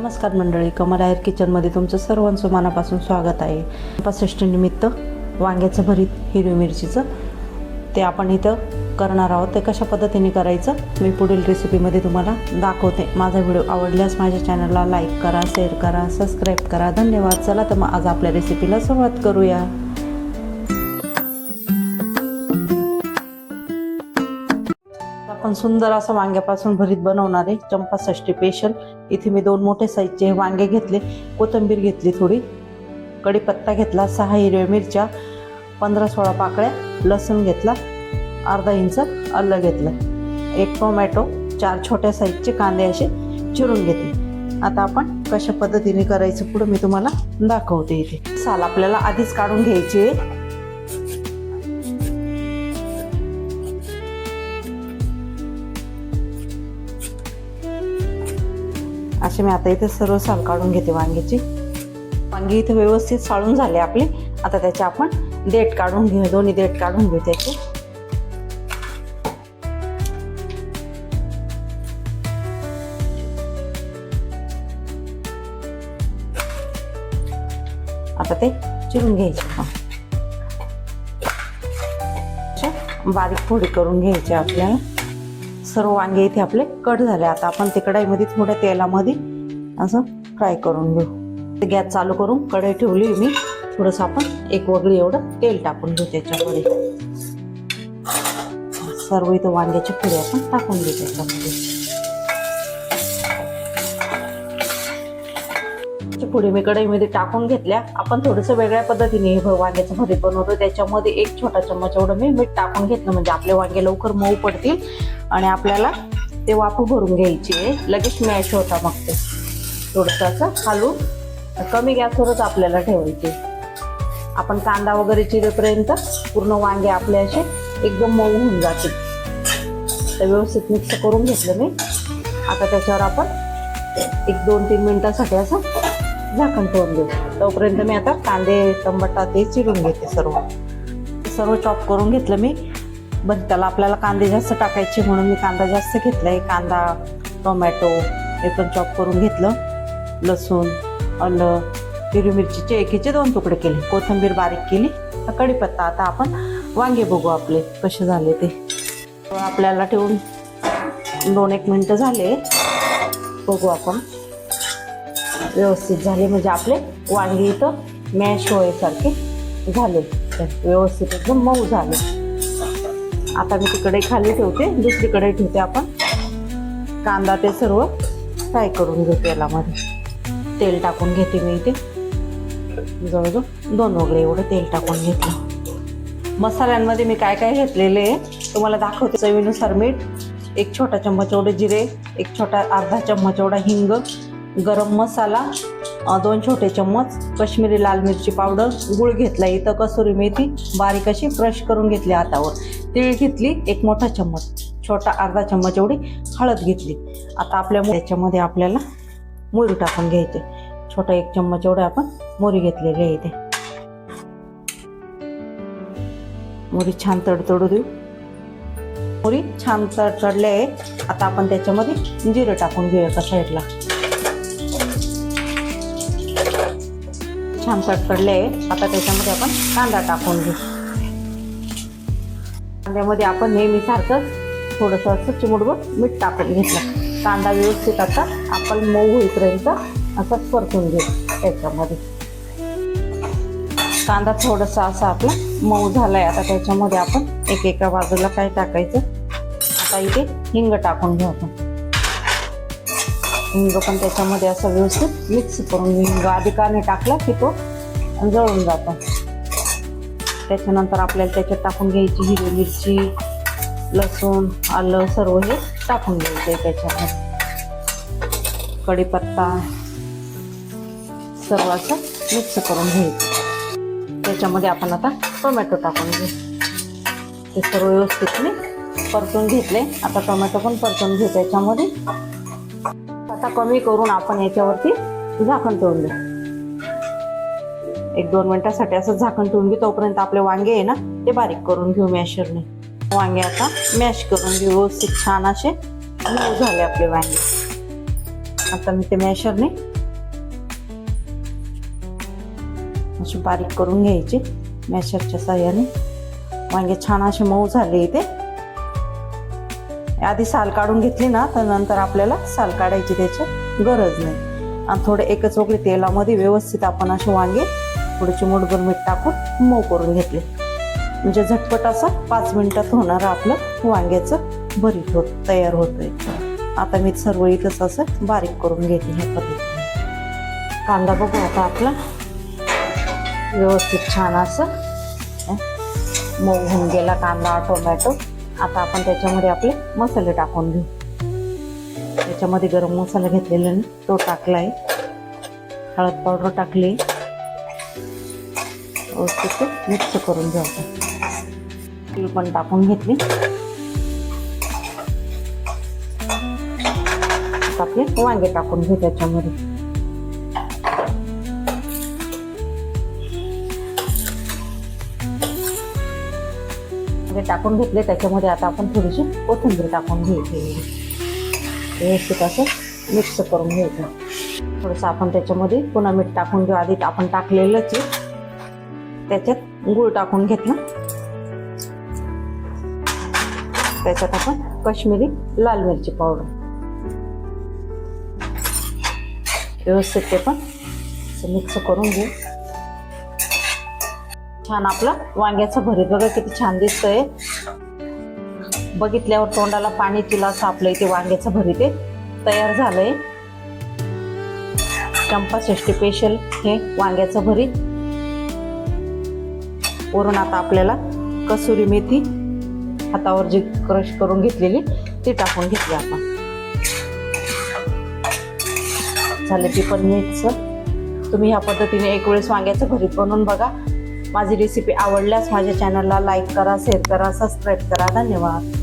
नमस्कार मंडळी कमल आयर किचनमध्ये तुमचं सर्वांचं मनापासून स्वागत आहे. पासष्ट निमित्त वांग्याचं भरीत हिरवी मिरचीचं. ते आपण इथं करणार आहोत. ते कशा पद्धतीने करायचं मी पुढील रेसिपीमध्ये तुम्हाला दाखवते. माझा व्हिडिओ आवडल्यास माझ्या चॅनलला लाईक करा शेअर करा सबस्क्राईब करा. धन्यवाद. चला तर मग आज आपल्या रेसिपीला सुरुवात करूया. सुंदर असं वांग्यापासून भरीत बनवणारे चंपा षष्टी स्पेशल इथे मी दोन मोठे साईजचे वांगे घेतले कोथिंबीर घेतली थोडी कढीपत्ता घेतला सहा हिरव्या मिरच्या पंधरा सोळा पाकळ्या लसूण घेतला अर्धा इंच अल्लं घेतलं एक टोमॅटो चार छोट्या साईजचे कांदे असे चिरून घेतले. आता आपण कशा पद्धतीने करायचं पुढं मी तुम्हाला दाखवते इथे. साल आपल्याला आधीच काढून घ्यायची आहे. असे मी आता इथे सर्व साल काढून घेते वांग्याची वांगी इथे व्यवस्थित साळून झाले आपले. आता त्याचे आपण देठ काढून घेऊ. दोन्ही देठ काढून घेऊ त्याचे. आता ते चिरून घ्यायचे. बारीक फोडी करून घ्यायचे आपल्याला. सर्व वांगे इथे आपले कट झाले. आता आपण ते कढाईमध्ये थोड्या तेलामध्ये असं फ्राय करून घेऊ. ते गॅस चालू करून कढई ठेवली मी. थोडंसं आपण एक वगळी एवढं तेल टाकून घेऊ त्याच्यामध्ये. सर्व इथं वांग्याची फोडी आपण टाकून घेऊ त्याच्यामध्ये. वांग्याची पुढे मी कढईमध्ये टाकून घेतल्या. आपण थोडंसं वेगळ्या पद्धतीने हे वांग्याचं भरीत बनवतो. त्याच्यामध्ये एक छोटा चम्मच एवढं मी मीठ टाकून घेतलं. म्हणजे आपले वांगे लवकर मऊ पडतील आणि आपल्याला ते वाफू भरून घ्यायचे. लगेच मॅश होता मग ते. थोडंसं असं खालून कमी गॅसवरच आपल्याला ठेवायचे. आपण कांदा वगैरे चिरेपर्यंत पूर्ण वांगे आपले असे एकदम मऊ होऊन जातील. तर व्यवस्थित मिक्स करून घेतलं मी. आता त्याच्यावर आपण एक दोन तीन मिनटासाठी असं झाकण ठेवून देऊ तोपर्यंत मी आता कांदे टमाटा ते चिरून घेते सर्व. सर्व चॉप करून घेतलं मी. पण त्याला आपल्याला कांदे जास्त टाकायचे म्हणून मी कांदा जास्त घेतलाय. कांदा टोमॅटो हे पण चॉप करून घेतलं. लसूण आलं हिरवी मिरचीचे एकीचे दोन तुकडे केले. कोथिंबीर बारीक केली. आता कढीपत्ता. आता आपण वांगे बघू आपले कसे झाले ते. आपल्याला ठेवून दोन एक मिनटं झाले. बघू आपण. व्यवस्थित झाले. म्हणजे आपले वांगे इथं मॅश होण्यासारखे झाले. व्यवस्थित एकदम मऊ झाले. आता मी तिकडे खाली ठेवते. दुसरीकडे ठेवते आपण. कांदा ते सर्व फ्राय करून घेऊ तेलामध्ये तेल टाकून घेते मी इथे. जवळजवळ दोन वगैरे एवढं तेल टाकून घेतलं. मसाल्यांमध्ये मी काय काय घेतलेले आहे तुम्हाला दाखवते. चवीनुसार मीठ एक छोटा चम्मच एवढे जिरे एक छोटा अर्धा चम्मच एवढा हिंग गरम मसाला दोन छोटे चम्मच कश्मीरी लाल मिरची पावडर गुळ घेतला इथं कसुरी मेथी बारीक अशी ब्रश करून घेतली हातावर. तीळ घेतली एक मोठा चम्मच छोटा अर्धा चम्मच एवढी हळद घेतली. आता आपल्या याच्यामध्ये आपल्याला मोरी टाकून घ्यायचे. छोटा एक चम्मच एवढे आपण मोरी घेतलेली आहे इथे. मोरी छान तडतडू देऊ. मोरी छान तडतडले आहे आता आपण त्याच्यामध्ये जिरं टाकून घेऊया एका साईडला छान तडतडले आहे आता त्याच्यामध्ये आपण कांदा टाकून घेऊ. कांद्यामध्ये आपण नेहमी सारखंच थोडंसं असं चिमुडभर मीठ टाकून घेतलं. कांदा व्यवस्थित आता आपण मऊ होईपर्यंत असं परतून घेऊ त्याच्यामध्ये. कांदा थोडासा असा आपला मऊ झाला आहे आता त्याच्यामध्ये आपण एक एका बाजूला काय टाकायचं? आता इथे हिंग टाकून घेऊ आपण. हिंग पण त्याच्यामध्ये असं व्यवस्थित मिक्स करून घेऊ हिंग आधी नाही टाकला की तो जळून जातो. त्याच्यानंतर आपल्याला त्याच्यात टाकून घ्यायची हिरवी मिरची लसूण आलं सर्व हे टाकून घ्यायचं आहे त्याच्यामध्ये. कढीपत्ता सर्व असं मिक्स करून घ्यायचं. त्याच्यामध्ये आपण आता टोमॅटो टाकून घेऊ. ते सर्व व्यवस्थित मी परतून घेतले. आता टोमॅटो पण परतून घेऊ त्याच्यामध्ये. आता कमी करून आपण याच्यावरती झाकण ठेवून देऊ. एक दोन मिनिटासाठी असं झाकण ठेवून घेऊ. तोपर्यंत आपले वांगे आहे ना ते बारीक करून घेऊ मॅशरने. वांगे आता मॅश करून घेऊ. व्यवस्थित छान असे मऊ झाले आपले वांगे. आता मी ते मॅशरने अशी बारीक करून घ्यायचे मॅशरच्या साह्याने. वांगे छान असे मऊ झाले इथे. आधी साल काढून घेतली ना तर नंतर आपल्याला साल काढायची त्याची गरज नाही. आणि थोडे एकच वगळे तेलामध्ये व्यवस्थित आपण असे वांगे थोडीशी मुठभर मीठ टाकून मऊ करून घेतले. म्हणजे झटपट असं पाच मिनिटात होणारं आपलं वांग्याचं भरीत होत तयार होतंय. आता मी सर्व इथंच असं बारीक करून घेते ह्या पद्धतीने. कांदा बघू आता आपला. व्यवस्थित छान असं मऊ होऊन गेला कांदा टोमॅटो. आता आपण त्याच्यामध्ये आपले मसाले टाकून घेऊ. त्याच्यामध्ये गरम मसाला घेतलेला आहे, तो टाकलाय. हळद पावडर टाकली. व्यवस्थित मिक्स करून घेऊ आपण. तीळ पण टाकून घेतली. आता आपले वांगे टाकून घेऊ त्याच्यामध्ये. हे टाकून घेतले त्याच्यामध्ये आता आपण थोडीशी कोथिंबीर टाकून घ्यायची. व्यवस्थित असं मिक्स करून घ्यायचं. थोडंसं आपण त्याच्यामध्ये पुन्हा मीठ टाकून घेऊ. आधी आपण टाकलेलंच त्याच्यात गूळ टाकून घेतलं. त्याच्यात आपण कश्मीरी लाल मिरची पावडर. व्यवस्थित ते पण मिक्स करून घेऊ. छान आपलं वांग्याचं भरीत. बघा किती छान दिसतंय. बघितल्यावर तोंडाला पाणी तुला असं आपलं इथे वांग्याचं भरीत तयार झालंय. चंपाषष्टी स्पेशल हे वांग्याचं भरीत. वरून आता आपल्याला कसुरी मेथी हातावर जी क्रश करून घेतलेली ती टाकून घेतली आपण. झालं ती पण मिक्स. तुम्ही ह्या पद्धतीने एक वेळेस वांग्याचं भरीत बनवून बघा. माझी रेसिपी आवडल्यास माझ्या चॅनलला लाईक करा शेअर करा सबस्क्राईब करा. धन्यवाद.